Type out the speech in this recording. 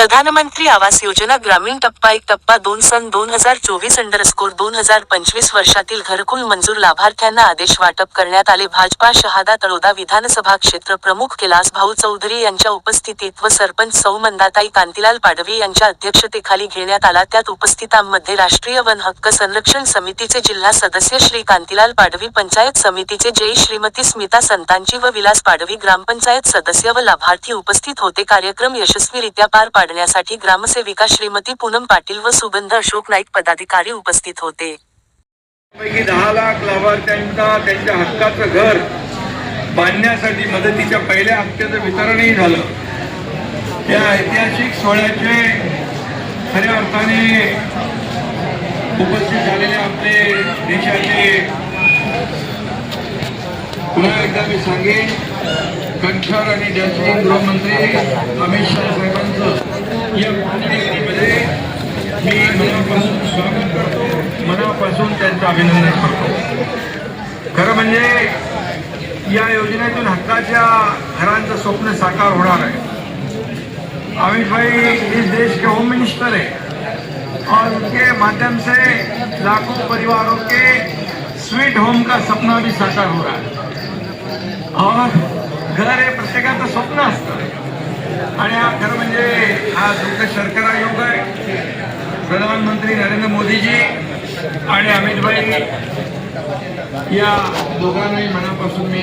प्रधानमंत्री आवास योजना ग्रामीण टप्पा एक टप्पा दोन सन दोन हजार चोवीस अंडरस्कोर दोन हजार पंचवीस वर्षातील घरकुल मंजूर लाभार्थ्यांना आदेश वाटप करण्यात आले. भाजपा शहादा तळोदा विधानसभा क्षेत्र प्रमुख कैलास भाऊ चौधरी यांच्या उपस्थितीत व सरपंच सौ मंदाताई कांतीलाल पाडवी यांच्या अध्यक्षतेखाली घेण्यात आला. त्यात उपस्थितांमध्ये राष्ट्रीय वन हक्क संरक्षण समितीचे जिल्हा सदस्य श्री कांतीलाल पाडवी पंचायत समितीचे जय श्रीमती स्मिता संतांची व विलास पाडवी ग्रामपंचायत सदस्य व लाभार्थी उपस्थित होते. कार्यक्रम यशस्वीरित्या पार करण्यासाठी ग्रामसेविका श्रीमती पूनम पाटील व सुगंध अशोक नाईक पदाधिकारी उपस्थित होते. पैकी दहा लाख लाभार्थ्यांचा त्यांच्या हक्काचं घर बांधण्यासाठी मदतीच्या पहिल्या हप्त्याचं वितरणही झालं. या ऐतिहासिक सोहळ्याचे खऱ्या अर्थाने उपस्थित झालेले आपले देशाचे पुन्हा एकदा मी सांगेन कंठर आणि डॅशिंग गृहमंत्री अमित शहा साहेबांचं या कार्यक्रमामध्ये मी मनापासून स्वागत करतो. मनापासून त्यांचं अभिनंदन करतो. खरं म्हणजे या योजनेतून हक्काच्या घरांचं स्वप्न साकार होणार आहे. अमित भाई इस देश के होम मिनिस्टर है और उनके माध्यम से लाखों परिवारों के स्वीट होम का सपना भी साकार हो रहा है. और घर हे प्रत्येकाचं स्वप्न असतं. आणि हा खरं म्हणजे हा दुःख शर्करा योग आहे. प्रधानमंत्री नरेंद्र मोदीजी आणि अमित भाई या दोघांनाही मनापासून मी